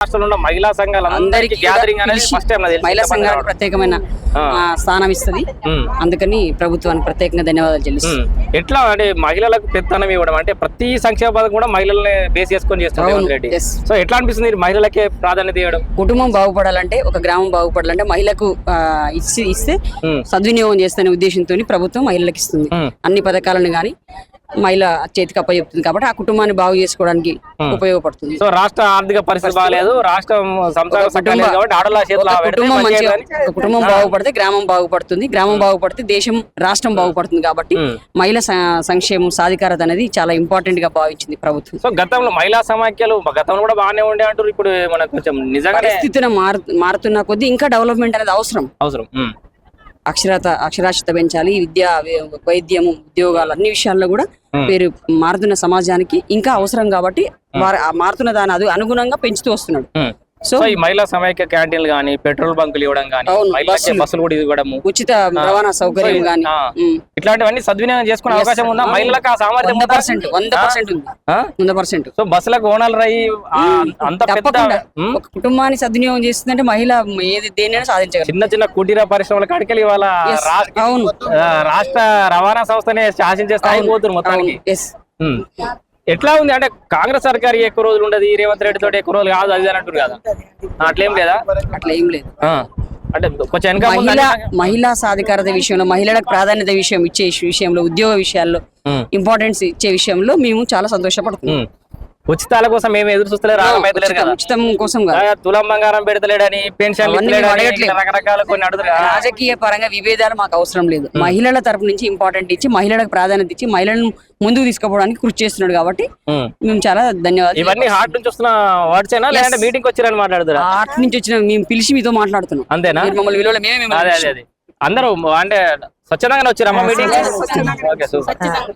రాష్ట్రంలో మహిళా సంఘాలు అందరికీ గ్యాదరింగ్ అనేది ఫస్ట్ టైం మహిళా సంఘాలకు ప్రత్యేకమైన స్థానం ఇస్తుంది. అందుకని ప్రభుత్వానికి ప్రత్యేకంగా ధన్యవాదాలు చెల్లిస్తాం. ఎట్లా అంటే మహిళలకు పెత్తనం ఇవ్వడం అంటే ప్రతి సంక్షేమ పథకం కూడా మహిళల్ని బేస్ చేసుకొని చేస్తారు. సో ఎట్లా అనిపిస్తుంది మహిళలకే ప్రాధాన్యత ఇవ్వడం కుటుంబం బాగుపడాలంటే ఒక గ్రామం బాగుపడాలంటే మహిళకు ఇచ్చి ఇస్తే. సద్వినియోగం చేస్తున్న ఉద్దేశంతో ప్రభుత్వం మహిళలకు ఇస్తుంది. అన్ని పథకాలను కానీ మహిళ చేతికి అప్పచెప్తుంది కాబట్టి ఆ కుటుంబాన్ని బాగు చేసుకోవడానికి ఉపయోగపడుతుంది సో రాష్ట్ర ఆర్థిక పరిస్థితి బాగాలేదు రాష్ట్రం కుటుంబ- పెడితే కుటుంబం మంచిగా బాగుపడితే గ్రామం బాగుపడుతుంది. గ్రామం బాగుపడితే దేశం రాష్ట్రం బాగుపడుతుంది కాబట్టి ఉమ్. మహిళ సంక్షేమం సాధికారత అనేది చాలా ఇంపార్టెంట్గా భావించింది ప్రభుత్వం. సో గతంలో మహిళా సమాఖ్యలు గతంలో కూడా బాగానే ఉండే అంటారు ఇప్పుడు మనకు కొంచెం నిజంగానే పరిస్థితులు మారు మారుతున్న కొద్దీ ఇంకా డెవలప్మెంట్ అనేది అవసరం. అవసరం. అక్షరత అక్షరాస్యత పెంచాలి విద్య వై- వైద్యము ఉద్యోగాలు అన్ని విషయాల్లో కూడా పేరు మారుతున్న సమాజానికి ఇంకా అవసరం కాబట్టి మారుతున్న దాని అది అనుగుణంగా పెంచుతూ వస్తున్నాడు. సో ఈ మహిళా సమైక్య క్యాంటీన్లు కానీ పెట్రోల్ బంకులు ఇవ్వడం కానీ మహిళలకే బస్సులు. కూడా ఇవ్వడము. ఉచిత రవాణా సౌకర్యం కానీ. ఇట్లాంటివన్నీ సద్వినియోగం చేసుకునే అవకాశం ఉందా? మహిళలకు ఆ సామర్థ్యం వంద? పర్సెంట్ వంద పర్సెంట్? వంద పర్సెంట్. సో బస్సులకు ఓనర్లు అయ్యి అంత పెద్ద తప్పకుండా. ఒక కుటుంబాన్ని సద్వినియోగం చేస్తుందంటే మహిళ ఏది దేనైనా సాధించగలరు చిన్న చిన్న కుటీర పరిశ్రమల కాడికి ఇవాళ రాష్ట్ర అవును. ఆ, రాష్ట్ర రవాణా సంస్థనే శాసించే స్థాయికి పోతున్నారు మొత్తానికి. ఎట్లా ఉంది అంటే కాంగ్రెస్ సర్కార్ ఎక్కువ రోజులు ఉండదు ఈ రేవంత్ రెడ్డి తోటి ఎక్కువ రోజులు కాదు అది అని అంటారు కదా అట్లేం లేదా అట్లా ఏం లేదు. అంటే కొంచెం మహిళ మహిళా సాధికారత విషయంలో మహిళలకు ప్రాధాన్యత విషయం ఇచ్చే విషయంలో ఉద్యోగ విషయాల్లో. ఇంపార్టెన్స్ ఇచ్చే విషయంలో మేము చాలా సంతోషపడుతున్నాం. ఉచితాల కోసం మేము ఎదురు రాగమైతలేరు ఉచితం- కదా. ఉచితం కోసం తులం బంగారం పెడతలేడని పెన్షన్. రకరకాల కొన్ని అడుగుతారు. రాజకీయ పరంగా విభేదాలు మాకు అవసరం లేదు. మహిళల తరపు నుంచి ఇంపార్టెంట్ ఇచ్చి మహిళలకు ప్రాధాన్యత ఇచ్చి మహిళలను ముందుకు తీసుకుపోవడానికి కృషి చేస్తున్నాడు కాబట్టి. మేము. చాలా ధన్యవాదాలు ఇవన్నీ హార్ట్ నుంచి వస్తున్న వర్డ్స్ అయినా లేదంటే మీటింగ్ వచ్చారని మాట్లాడుతారా ఆర్ట్ నుంచి వచ్చిన మేము పిలిచి మీతో మాట్లాడుతున్నాం. అంతేనా? మమ్మల్ని విలువలో మేమే అందరూ అంటే స్వచ్ఛందంగానే వచ్చారమ్మా మీటింగ్